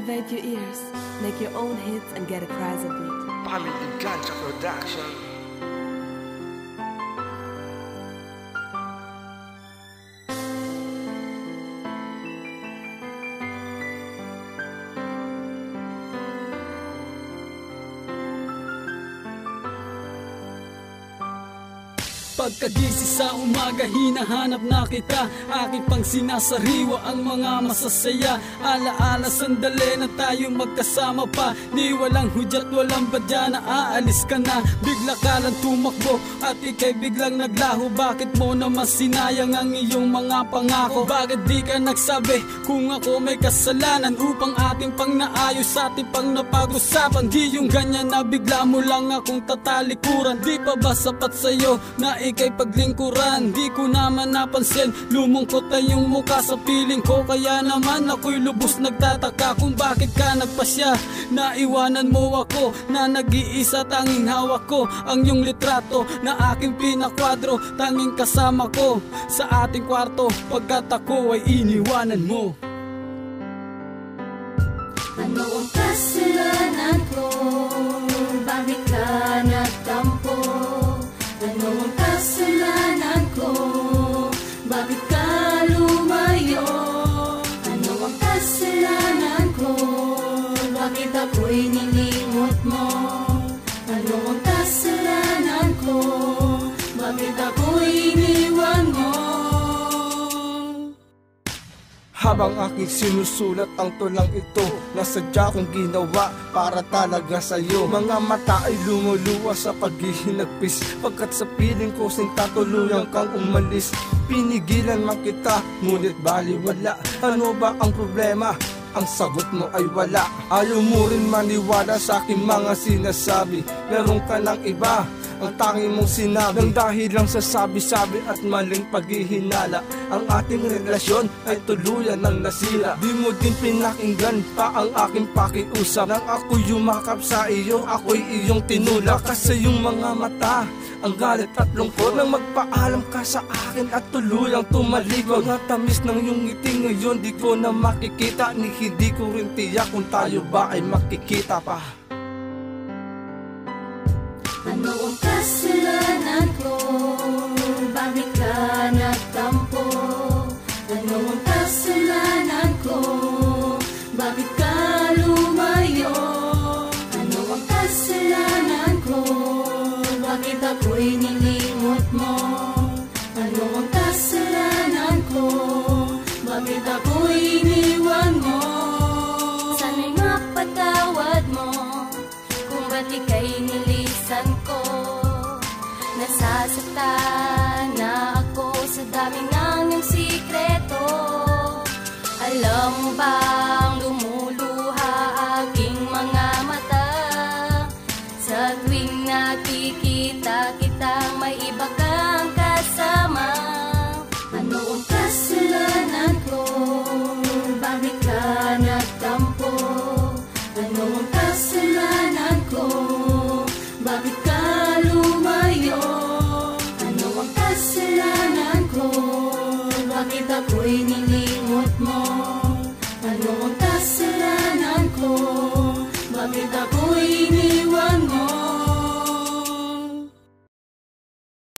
Activate your ears, make your own hits, and get a crazy beat. Family Ganja Production. Pagkagisi sa umaga, hinahanap na kita. Aking pang sinasariwa ang mga masasaya. Alaala sandali na tayo magkasama pa. Di walang hudyat, walang badya na aalis ka na. Bigla ka lang tumakbo at ikay biglang naglaho. Bakit mo naman sinayang ang iyong mga pangako? Bakit di ka nagsabi kung ako may kasalanan Upang ating pang naayos, ating pang napag-usapan? Di yung ganyan na bigla mo lang akong tatalikuran. Di pa ba sapat sa'yo na ikay paglingkuran Di ko naman napansin Lumungkot na yung mukha sa piling ko Kaya naman ako'y lubos nagtataka Kung bakit ka nagpasya. Naiwanan mo ako Na nag-iisa tanging hawak ko Ang yung litrato na aking pinakwadro. Tanging kasama ko Sa ating kwarto Pagkat ako ay iniwanan mo. Ano ang kasalanan ko? Bakit Habang aking sinusulat ang tulang ito Nasadya kong ginawa para talaga sa'yo. Mga mata ay lumuluwa sa paghihinagpis Pagkat sa piling ko sintatuluyan kang umalis Pinigilan man kita, ngunit baliwala Ano ba ang problema? Ang sagot mo ay wala. Ayaw mo rin maniwala sa aking mga sinasabi. Meron ka ng iba ang tangi mong sinabi Nang dahil lang sa sabi-sabi at maling paghihinala Ang ating relasyon ay tuluyan ng nasira. Di mo din pinakinggan pa ang aking pakiusap. Nang ako yumakap sa iyo, ako'y iyong tinulak Kasi yung mga mata ang galit at lungkot. Nang magpaalam ka sa akin at tuluyang tumalikod Mga tamis ng iyong ngiti ngayon di ko na makikita. Ni hindi ko rin tiyak kung tayo ba ay makikita pa Ano ang kasalanan ko? Bakit ka nagtampo? Ano ang kasalanan ko? Bakit ka lumayo? Ano ang kasalanan ko? Bakit ako'y nilimot mo? Ano ang kasalanan ko? Bakit ako'y? Kung ba't ika'y nilisan ko Nasasaktan